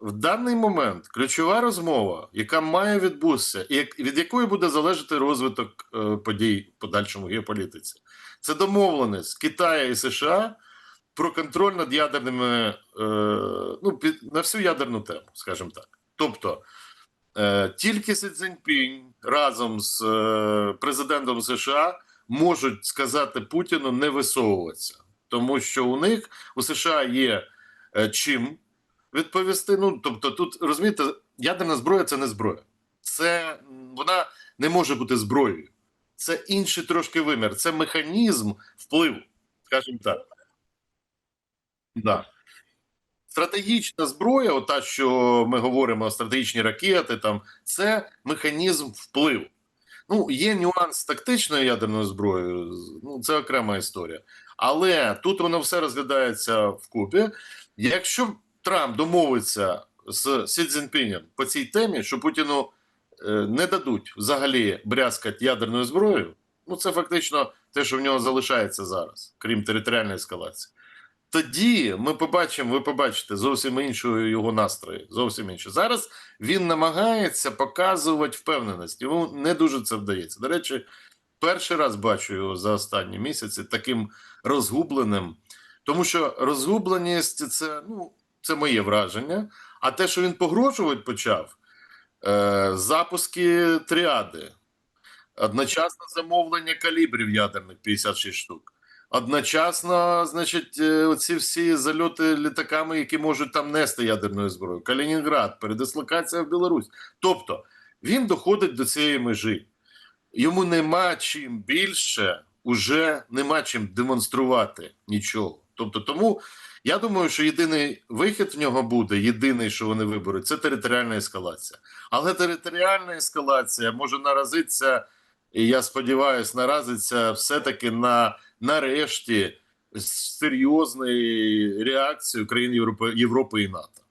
в даний момент ключова розмова, яка має відбутися, і від якої буде залежати розвиток е, подій в подальшому геополітиці, це домовленість Китаю і США про контроль над ядерними е, ну, під, на всю ядерну тему, скажімо так. Тобто е, тільки Сі Цзіньпінь разом з президентом США можуть сказати Путіну не висовуватися, тому що у них у США є чим відповісти. Ну тобто, тут розумієте, ядерна зброя це не зброя, це вона не може бути зброєю. Це інший трошки вимір, це механізм впливу, скажімо так. Да. Стратегічна зброя, ота, що ми говоримо, стратегічні ракети, там це механізм впливу. Ну, є нюанс тактичною ядерною зброєю, ну це окрема історія. Але тут воно все розглядається вкупі. Якщо Трамп домовиться з Сі Цзіньпінем по цій темі, що Путіну е, не дадуть взагалі брязкати ядерною зброєю, ну це фактично те, що в нього залишається зараз, крім територіальної ескалації. Тоді ми побачимо, ви побачите зовсім іншу його настрої. Зовсім іншу. Зараз він намагається показувати впевненість. Йому не дуже це вдається. До речі, перший раз бачу його за останні місяці таким розгубленим, тому що розгубленість це, ну, це моє враження. А те, що він погрожувати почав, е, запуски тріади, одночасне замовлення калібрів ядерних 56 штук. Одночасно, значить, е, оці всі зальоти літаками, які можуть там нести ядерну зброю. Калінінград, передислокація в Білорусь. Тобто він доходить до цієї межі. Йому нема чим більше, уже нема чим демонструвати нічого. Тобто, тому я думаю, що єдиний вихід в нього буде, єдиний, що вони виберуть, це територіальна ескалація. Але територіальна ескалація може наразитися, і я сподіваюся, наразиться все-таки на нарешті серйозної реакції країн Європи, Європи і НАТО.